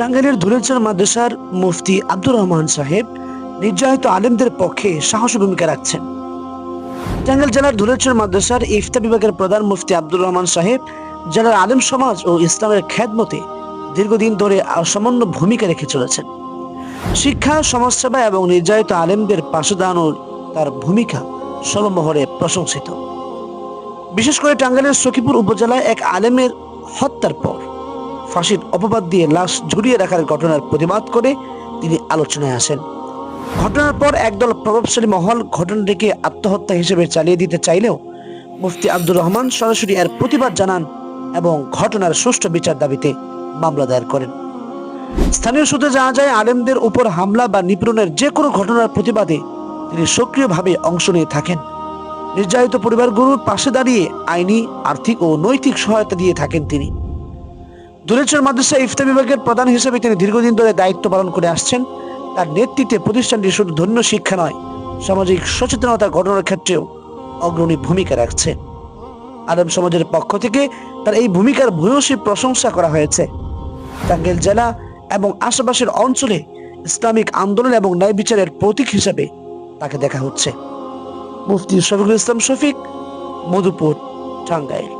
টাঙ্গাইলের ধুলেচর মাদ্রাসার মুফতি আব্দুর রহমান সাহেব নির্যাতিত আলেমদের পক্ষে সাহসী ভূমিকা রাখছেন। টাঙ্গাইল জেলার ধুলেচর মাদ্রাসার ইফতা বিভাগের প্রধান মুফতি আব্দুর রহমান সাহেব জেলার আলেম সমাজ ও ইসলামের খ্যাতমতে দীর্ঘদিন ধরে অসামান্য ভূমিকা রেখে চলেছেন। শিক্ষা, সমাজসেবা এবং নির্যাতিত আলেমদের পাশে দাঁড়ানোর তার ভূমিকা সর্বমহরে প্রশংসিত। বিশেষ করে টাঙ্গাইলের সখীপুর উপজেলায় এক আলেমের হত্যার পর ফাঁসির অপবাদ দিয়ে লাশ ঝুলিয়ে রাখার ঘটনার প্রতিবাদ করে তিনি আলোচনায় আসেন। ঘটনার পর একদল প্রভাবশালী মহল ঘটনাটিকে আত্মহত্যা হিসেবে চালিয়ে দিতে চাইলেও মুফতি আব্দুর রহমান সরাসরি এর প্রতিবাদ জানান এবং ঘটনার সুষ্ঠু বিচার দাবিতে মামলা দায়ের করেন। স্থানীয় সূত্রে জানা যায়, আলেমদের উপর হামলা বা নিপীড়নের যে কোনো ঘটনার প্রতিবাদে তিনি সক্রিয়ভাবে অংশ নিয়ে থাকেন। নির্যাতিত পরিবারগুলোর পাশে দাঁড়িয়ে আইনি, আর্থিক ও নৈতিক সহায়তা দিয়ে থাকেন তিনি। দুলেশ্বর মাদ্রাসা ইফতা বিভাগের প্রধান হিসেবে তিনি দীর্ঘদিন ধরে দায়িত্ব পালন করে আসছেন। তার নেতৃত্বে প্রতিষ্ঠানটি শুধু ধন্য শিক্ষা নয়, সামাজিক সচেতনতা গঠনের ক্ষেত্রেও অগ্রণী ভূমিকা রাখছে। আরব সমাজের পক্ষ থেকে তার এই ভূমিকার ভূয়সী প্রশংসা করা হয়েছে। টাঙ্গাইল জেলা এবং আশেপাশের অঞ্চলে ইসলামিক আন্দোলন এবং ন্যায় বিচারের প্রতীক হিসেবে তাকে দেখা হচ্ছে। মুফতি শফিকুল ইসলাম শফিক, মধুপুর, টাঙ্গাইল।